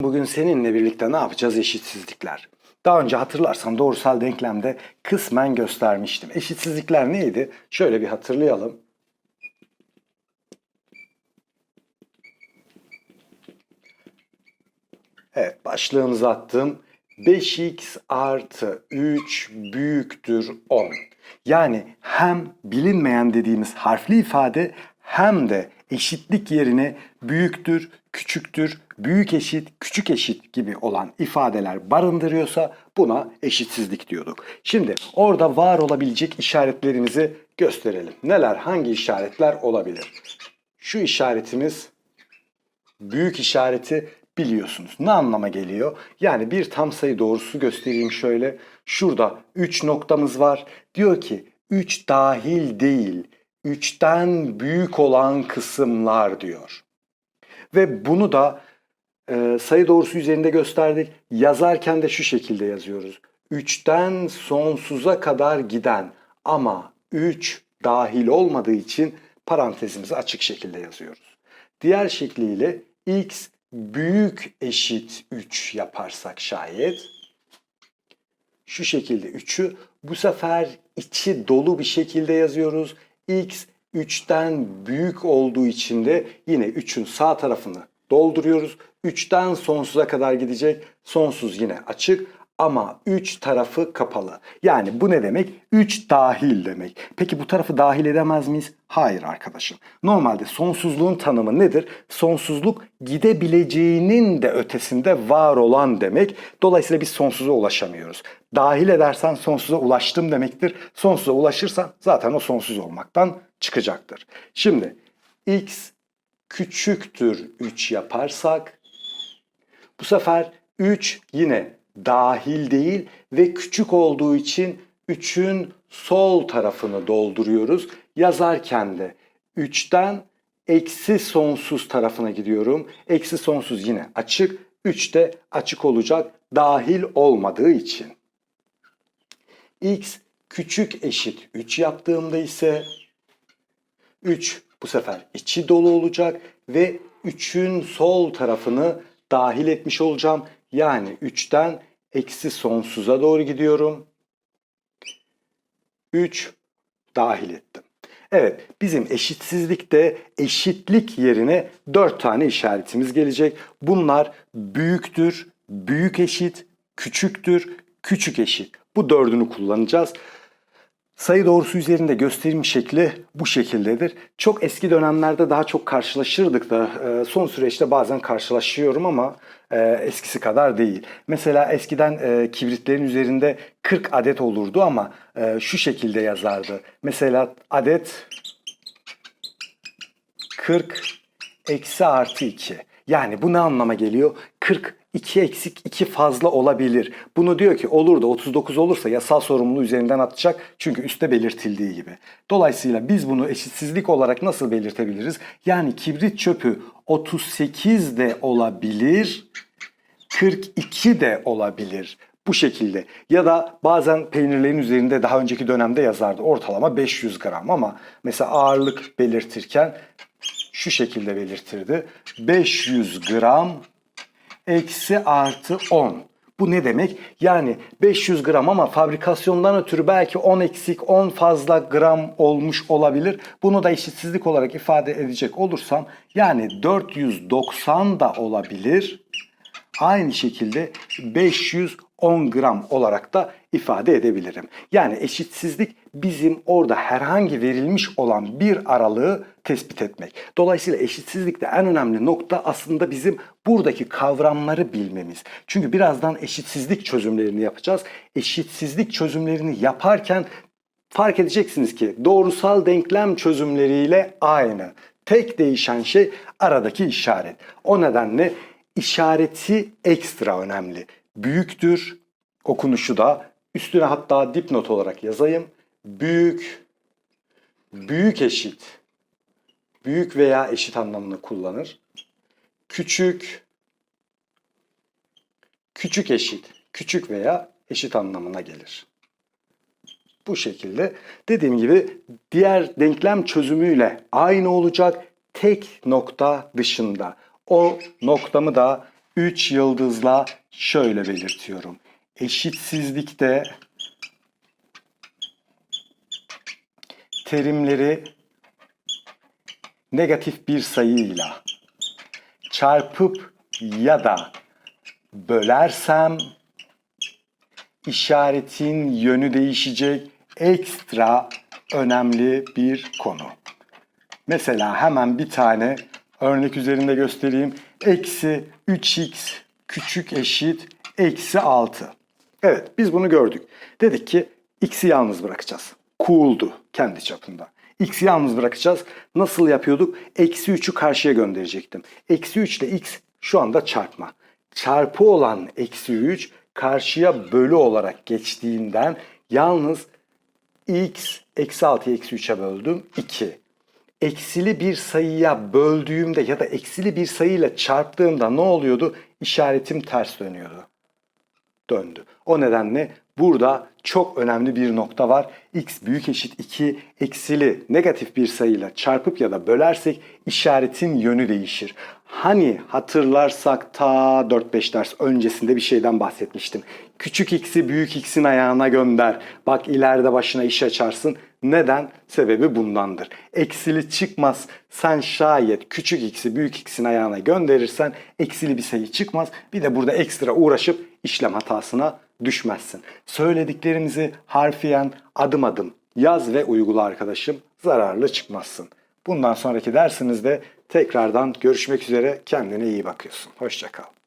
Bugün seninle birlikte ne yapacağız? Eşitsizlikler. Daha önce hatırlarsan doğrusal denklemde kısmen göstermiştim. Eşitsizlikler neydi? Şöyle bir hatırlayalım. Evet, başlığımızı attım. 5x artı 3 büyüktür 10. Yani hem bilinmeyen dediğimiz harfli ifade hem de eşitlik yerine büyüktür, küçüktür, büyük eşit, küçük eşit gibi olan ifadeler barındırıyorsa buna eşitsizlik diyorduk. Şimdi orada var olabilecek işaretlerimizi gösterelim. Neler, hangi işaretler olabilir? Şu işaretimiz büyük işareti biliyorsunuz. Ne anlama geliyor? Yani bir tam sayı doğrusu göstereyim şöyle. Şurada 3 noktamız var. Diyor ki 3 dahil değil, 3'ten büyük olan kısımlar diyor. Ve bunu da e, sayı doğrusu üzerinde gösterdik. Yazarken de şu şekilde yazıyoruz. 3'ten sonsuza kadar giden ama 3 dahil olmadığı için parantezimizi açık şekilde yazıyoruz. Diğer şekliyle x büyük eşit 3 yaparsak şayet şu şekilde 3'ü bu sefer içi dolu bir şekilde yazıyoruz. X 3'ten büyük olduğu için de yine 3'ün sağ tarafını dolduruyoruz. 3'ten sonsuza kadar gidecek. Sonsuz yine açık ama 3 tarafı kapalı. Yani bu ne demek? 3 dahil demek. Peki bu tarafı dahil edemez miyiz? Hayır arkadaşım. Normalde sonsuzluğun tanımı nedir? Sonsuzluk gidebileceğinin de ötesinde var olan demek. Dolayısıyla biz sonsuza ulaşamıyoruz. Dahil edersen sonsuza ulaştım demektir. Sonsuza ulaşırsan zaten o sonsuz olmaktan çıkacaktır. Şimdi x küçüktür 3 yaparsak bu sefer 3 yine dahil değil ve küçük olduğu için 3'ün sol tarafını dolduruyoruz. Yazarken de 3'ten eksi sonsuz tarafına gidiyorum. Eksi sonsuz yine açık. 3 de açık olacak dahil olmadığı için. x küçük eşit 3 yaptığımda ise 3 bu sefer içi dolu olacak ve 3'ün sol tarafını dahil etmiş olacağım. Yani 3'ten eksi sonsuza doğru gidiyorum. 3 dahil ettim. Evet bizim eşitsizlikte eşitlik yerine 4 tane işaretimiz gelecek. Bunlar büyüktür, büyük eşit, küçüktür, küçük eşit. Bu dördünü kullanacağız. Sayı doğrusu üzerinde gösterim şekli bu şekildedir. Çok eski dönemlerde daha çok karşılaşırdık da e, son süreçte bazen karşılaşıyorum ama e, eskisi kadar değil. Mesela eskiden e, kibritlerin üzerinde 40 adet olurdu ama şu şekilde yazardı. Mesela adet 40 eksi artı 2. Yani bu ne anlama geliyor? 40 2 eksik 2 fazla olabilir. Bunu diyor ki olur da 39 olursa yasal sorumluluğu üzerinden atacak. Çünkü üstte belirtildiği gibi. Dolayısıyla biz bunu eşitsizlik olarak nasıl belirtebiliriz? Yani kibrit çöpü 38 de olabilir, 42 de olabilir. Bu şekilde. Ya da bazen peynirlerin üzerinde daha önceki dönemde yazardı. Ortalama 500 gram ama mesela ağırlık belirtirken şu şekilde belirtirdi. 500 gram eksi artı 10. Bu ne demek? Yani 500 gram ama fabrikasyondan ötürü belki 10 eksik 10 fazla gram olmuş olabilir. Bunu da eşitsizlik olarak ifade edecek olursam yani 490 da olabilir. Aynı şekilde 510 gram olarak da ifade edebilirim. Yani eşitsizlik bizim orada herhangi verilmiş olan bir aralığı tespit etmek. Dolayısıyla eşitsizlikte en önemli nokta aslında bizim buradaki kavramları bilmemiz. Çünkü birazdan eşitsizlik çözümlerini yapacağız. Eşitsizlik çözümlerini yaparken fark edeceksiniz ki doğrusal denklem çözümleriyle aynı. Tek değişen şey aradaki işaret. O nedenle işareti ekstra önemli. Büyüktür, okunuşu da üstüne hatta dipnot olarak yazayım. Büyük, büyük eşit, büyük veya eşit anlamını kullanır. Küçük, küçük eşit, küçük veya eşit anlamına gelir. Bu şekilde dediğim gibi diğer denklem çözümüyle aynı olacak tek nokta dışında. O noktamı da 3 yıldızla şöyle belirtiyorum. Eşitsizlikte terimleri negatif bir sayıyla çarpıp ya da bölersem işaretin yönü değişecek ekstra önemli bir konu. Mesela hemen bir tane örnek üzerinde göstereyim. Eksi 3x küçük eşit eksi 6. Evet biz bunu gördük. Dedik ki x'i yalnız bırakacağız. Cool'du kendi çapında. X'i yalnız bırakacağız. Nasıl yapıyorduk? Eksi 3'ü karşıya gönderecektim. Eksi 3 ile x şu anda çarpma. Çarpı olan eksi 3 karşıya bölü olarak geçtiğinden yalnız x eksi 6'yı eksi 3'e böldüm 2. Eksili bir sayıya böldüğümde ya da eksili bir sayıyla çarptığımda ne oluyordu? İşaretim ters dönüyordu. Döndü. O nedenle burada çok önemli bir nokta var. x büyük eşit 2 eksili negatif bir sayıyla çarpıp ya da bölersek işaretin yönü değişir. Hani hatırlarsak ta 4-5 ders öncesinde bir şeyden bahsetmiştim. Küçük x'i büyük x'in ayağına gönder. Bak ileride başına iş açarsın. Neden? Sebebi bundandır. Eksili çıkmaz. Sen şayet küçük x'i büyük x'in ayağına gönderirsen eksili bir sayı çıkmaz. Bir de burada ekstra uğraşıp işlem hatasına düşmezsin. Söylediklerimizi harfiyen adım adım yaz ve uygula arkadaşım. Zararlı çıkmazsın. Bundan sonraki dersimizde tekrardan görüşmek üzere. Kendine iyi bakıyorsun. Hoşçakal.